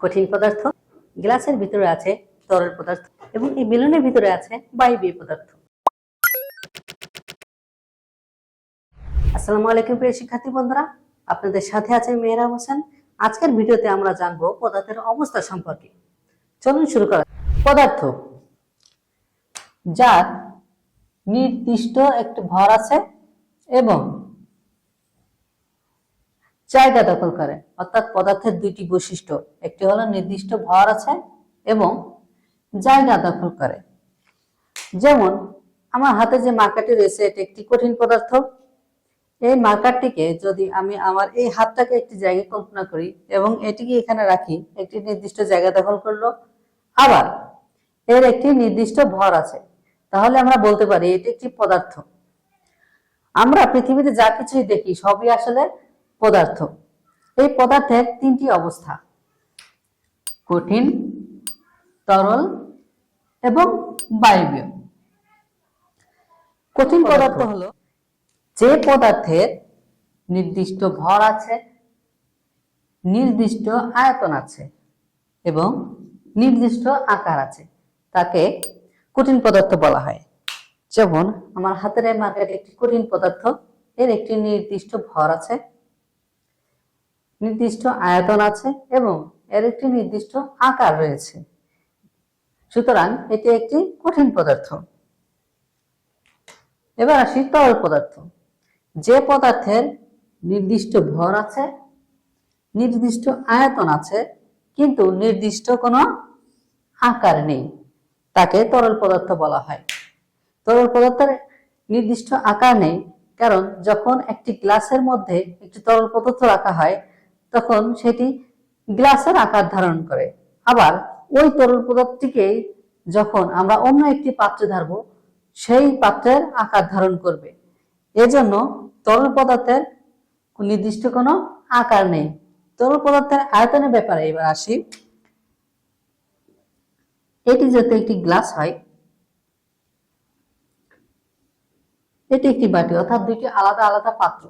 কঠিন পদার্থ, গ্লাসের ভিতরে আছে তরল পদার্থ এবং এই বেলুনের ভিতরে আছে বায়বীয় পদার্থ। আসসালামু আলাইকুম প্রিয় শিক্ষার্থী বন্ধুরা, আপনাদের সাথে আছে মেহরাব হোসেন। আজকের ভিডিওতে আমরা জানব পদার্থের অবস্থা সম্পর্কে। চলুন শুরু করা পদার্থ। যার নির্দিষ্ট একটি ভর আছে এবং জায়গা দখল করে। অর্থাৎ পদার্থের দুইটি বৈশিষ্ট্য। একটি হলো নির্দিষ্ট ভর আছে এবং জায়গা দখল করে। যেমন, আমার হাতে যে মার্কারটি রয়েছে, এটি একটি কঠিন পদার্থ। এই মার্কারটিকে যদি আমি আমার এই হাতটাকে একটি জায়গায় কল্পনা করি এবং এটিকে এখানে রাখি, একটি নির্দিষ্ট জায়গা দখল করল। আবার এর একটি নির্দিষ্ট ভর আছে। তাহলে আমরা বলতে পারি, এটি একটি পদার্থ। আমরা পৃথিবীতে যা কিছুই দেখি, সবই আসলে পদার্থ। এই পদার্থের তিনটি অবস্থা। কঠিন তরল এবং বায়বীয়। কঠিন পদার্থ। হলো যে পদার্থের নির্দিষ্ট ভর আছে নির্দিষ্ট আয়তন আছে এবং নির্দিষ্ট আকার আছে। তাকে কঠিন পদার্থ বলা হয়। যেমন আমার হাতের মার্কেট একটি কঠিন পদার্থ এর একটি নির্দিষ্ট ভর আছে নির্দিষ্ট আয়তন আছে এবং এর একটি নির্দিষ্ট আকার রয়েছে। সুতরাং এটি একটি কঠিন পদার্থ। এবার আসি তরল পদার্থ। যে পদার্থের নির্দিষ্ট ভর আছে, নির্দিষ্ট আয়তন আছে, কিন্তু নির্দিষ্ট কোনো আকার নেই, তাকে তরল পদার্থ বলা হয়। তরল পদার্থের নির্দিষ্ট আকার নেই, কারণ যখন একটি গ্লাসের মধ্যে একটি তরল পদার্থ রাখা হয় তখন সেটি গ্লাসের আকার ধারণ করে। আবার ওই তরল পদার্থটিকে যখন আমরা অন্য একটি পাত্রে ধারব, সেই পাত্রের আকার ধারণ করবে। এজন্য তরল পদার্থের নির্দিষ্ট কোনো আকার নেই। তরল পদার্থের আয়তনের ব্যাপারে এবার আসি। এটি যাতে একটি গ্লাস হয়, এটি একটি বাটি, অর্থাৎ দুইটি আলাদা আলাদা পাত্র।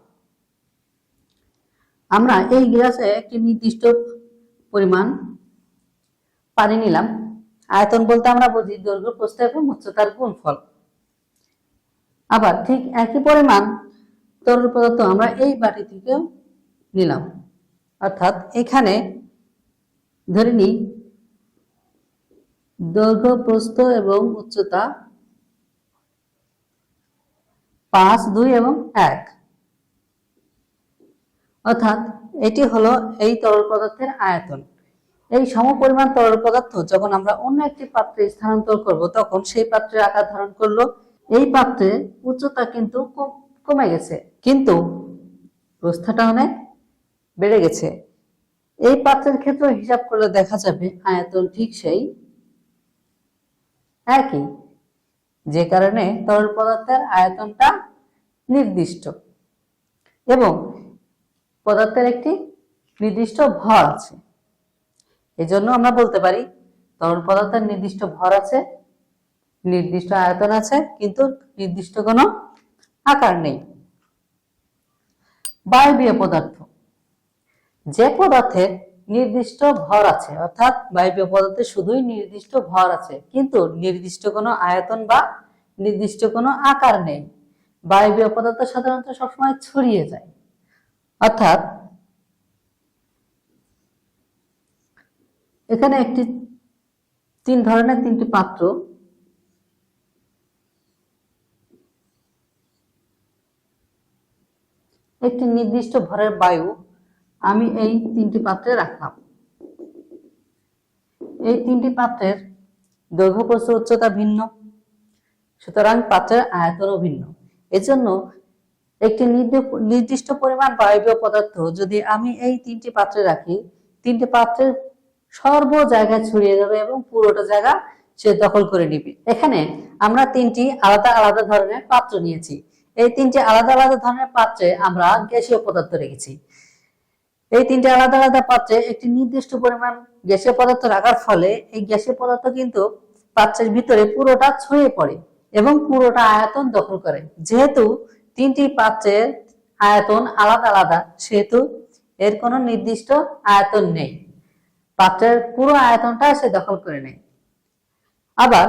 আমরা এই গ্লাসে একটি নির্দিষ্ট পরিমাণ পানি নিলাম। আয়তন বলতে আমরা বুঝি দৈর্ঘ্য, প্রস্থ এবং উচ্চতার গুণফল। আবার ঠিক একই পরিমাণ তরল পদার্থ আমরা এই বাটি থেকেও নিলাম। অর্থাৎ এখানে ধরে নিই, দৈর্ঘ্য, প্রস্থ এবং উচ্চতা পাঁচ, দুই এবং এক। অর্থাৎ এটি হলো এই তরল পদার্থের আয়তন। এই সমপরিমাণ তরল পদার্থ যখন আমরা অন্য একটি পাত্রে স্থানান্তর করব, তখন সেই পাত্রের আকার ধারণ করল। এই পাত্রে উচ্চতা কিন্তু কমে গেছে। কিন্তু প্রস্থাটা অনেক বেড়ে গেছে। এই পাত্রের ক্ষেত্রে হিসাব করলে দেখা যাবে আয়তন ঠিক সেই একই, যে কারণে তরল পদার্থের আয়তনটা নির্দিষ্ট। এবং পদার্থের একটি নির্দিষ্ট ভর আছে। এজন্য আমরা বলতে পারি, তরল পদার্থের নির্দিষ্ট ভর আছে, নির্দিষ্ট আয়তন আছে, কিন্তু নির্দিষ্ট কোনো আকার নেই। বায়বীয় পদার্থ। যে পদার্থের নির্দিষ্ট ভর আছে, অর্থাৎ বায়বীয় পদার্থে শুধুই নির্দিষ্ট ভর আছে, কিন্তু নির্দিষ্ট কোনো আয়তন বা নির্দিষ্ট কোনো আকার নেই। বায়বীয় পদার্থ সাধারণত সবসময় ছড়িয়ে যায়। অর্থাৎ এখানে একটি তিন ধরনের তিনটি পাত্র। একটি নির্দিষ্ট ভরের বায়ু আমি এই তিনটি পাত্রে রাখলাম। এই তিনটি পাত্রের দৈর্ঘ্য প্রস্থ উচ্চতা ভিন্ন, সুতরাং পাত্রের আয়তনও ভিন্ন। এজন্য একটি নির্দিষ্ট পরিমাণ বায়বীয় পদার্থ যদি আমি এই তিনটি পাত্রে রাখি, তিনটি পাত্রের সর্ব জায়গায় ছড়িয়ে যাবে এবং পুরোটা জায়গা সে দখল করে নিবে। এখানে আমরা তিনটি আলাদা আলাদা ধরনের পাত্র নিয়েছি। এই তিনটি আলাদা আলাদা ধরনের পাত্রে আমরা গ্যাসীয় পদার্থ রেখেছি। এই তিনটি আলাদা আলাদা পাত্রে একটি নির্দিষ্ট পরিমাণ গ্যাসীয় পদার্থ রাখার ফলে এই গ্যাসীয় পদার্থ কিন্তু পাত্রের ভিতরে পুরোটা ছড়িয়ে পড়ে এবং পুরোটা আয়তন দখল করে। যেহেতু তিনটি পাত্রের আয়তন আলাদা আলাদা, সেহেতু এর কোনো নির্দিষ্ট আয়তন নেই। পাত্রের পুরো আয়তনটা সে দখল করে নেয়। আবার,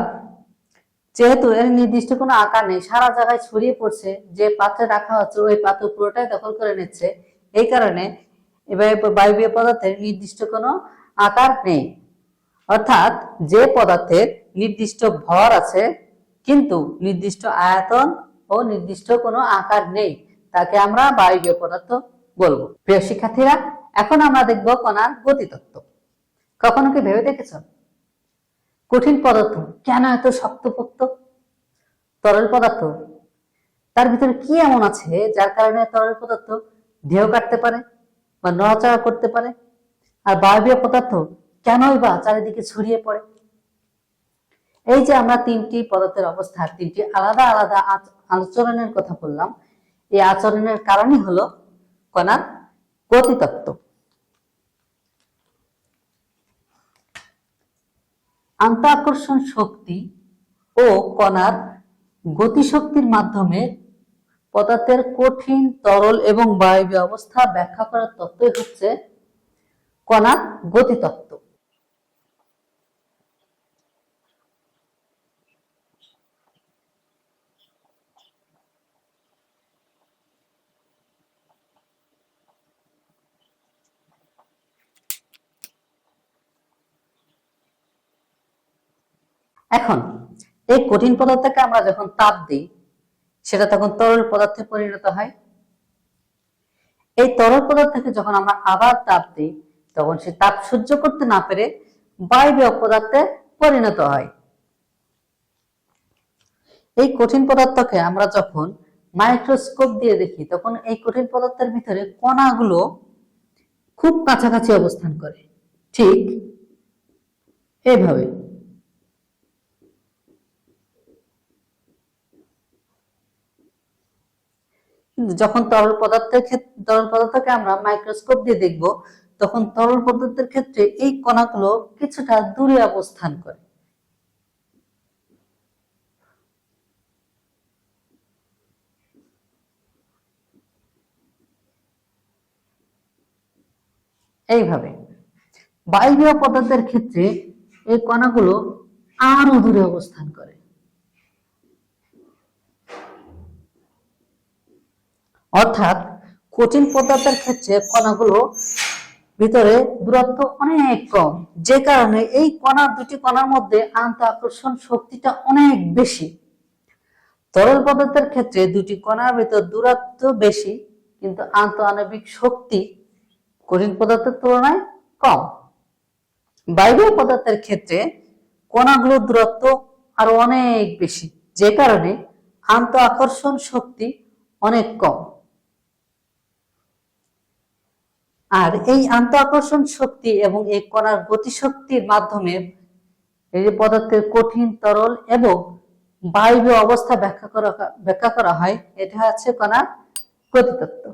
যেহেতু এর নির্দিষ্ট কোনো আকার নেই, সারা জায়গায় ছড়িয়ে পড়ছে, যে পাত্রে রাখা হচ্ছে, ওই পাত্র পুরোটাই দখল করে নিচ্ছে। এই কারণে বায়বীয় পদার্থের নির্দিষ্ট কোনো আকার নেই। অর্থাৎ যে পদার্থের নির্দিষ্ট ভর আছে, কিন্তু নির্দিষ্ট আয়তন ও নির্দিষ্ট কোনো আকার নেই। তাকে আমরা বায়বীয় পদার্থ বলব। প্রিয় শিক্ষার্থীরা, এখন আমরা দেখব কণার গতিতত্ত্ব। কখনো কি ভেবে দেখেছ? কঠিন পদার্থ কেন এত শক্তপোক্ত? তরল পদার্থ, তার ভিতরে কি এমন আছে যার কারণে তরল পদার্থ ঢেউ কাটতে পারে বা নড়াচড়া করতে পারে? আর বায়বীয় পদার্থ কেনই বা চারিদিকে ছড়িয়ে পড়ে? এই যে আমরা তিনটি পদার্থের অবস্থা, তিনটি আলাদা আলাদা আচরণের কথা বললাম, এই আচরণের কারণই হলো কণার গতিতত্ত্ব। আন্তঃাকর্ষণ শক্তি ও কণার গতিশক্তির মাধ্যমে পদার্থের কঠিন, তরল এবং বায়বীয় অবস্থা ব্যাখ্যা করার তত্ত্বই হচ্ছে কণার গতিতত্ত্ব। এখন, এই কঠিন পদার্থকে আমরা যখন তাপ দিই, সেটা তখন তরল পদার্থে পরিণত হয়। এই তরল পদার্থকে যখন আমরা আবার তাপ দিই, তখন সে তাপ সহ্য করতে না পেরে বায়বীয় পদার্থে পরিণত হয়। এই কঠিন পদার্থকে আমরা যখন মাইক্রোস্কোপ দিয়ে দেখি, তখন এই কঠিন পদার্থের ভিতরে কণাগুলো খুব কাছাকাছি অবস্থান করে। ঠিক এভাবে কিন্তু যখন তরল পদার্থের ক্ষেত্রে তরল পদার্থকে আমরা মাইক্রোস্কোপ দিয়ে দেখব, তখন তরল পদার্থের ক্ষেত্রে এই কণাগুলো কিছুটা দূরে অবস্থান করে। এইভাবে বায়বীয় পদার্থের ক্ষেত্রে এই কণাগুলো আরও দূরে অবস্থান করে। অর্থাৎ কঠিন পদার্থের ক্ষেত্রে কণাগুলো ভিতরে দূরত্ব অনেক কম। যে কারণে এই কণা, দুটি কণার মধ্যে আন্ত আকর্ষণ শক্তিটা অনেক বেশি। তরল পদার্থের ক্ষেত্রে দুটি কণার ভিতর দূরত্ব বেশি, কিন্তু আন্ত আণবিক শক্তি কঠিন পদার্থের তুলনায় কম। বায়বীয় পদার্থের ক্ষেত্রে কণাগুলোর দূরত্ব আরও অনেক বেশি, যে কারণে আন্ত আকর্ষণ শক্তি অনেক কম। আর এই আন্ত আকর্ষণ শক্তি এবং এই কণার গতিশক্তির মাধ্যমে এই পদার্থের কঠিন, তরল এবং বায়বীয় অবস্থা ব্যাখ্যা করা ব্যাখ্যা করা হয়। এটা হচ্ছে কণার গতিতত্ত্ব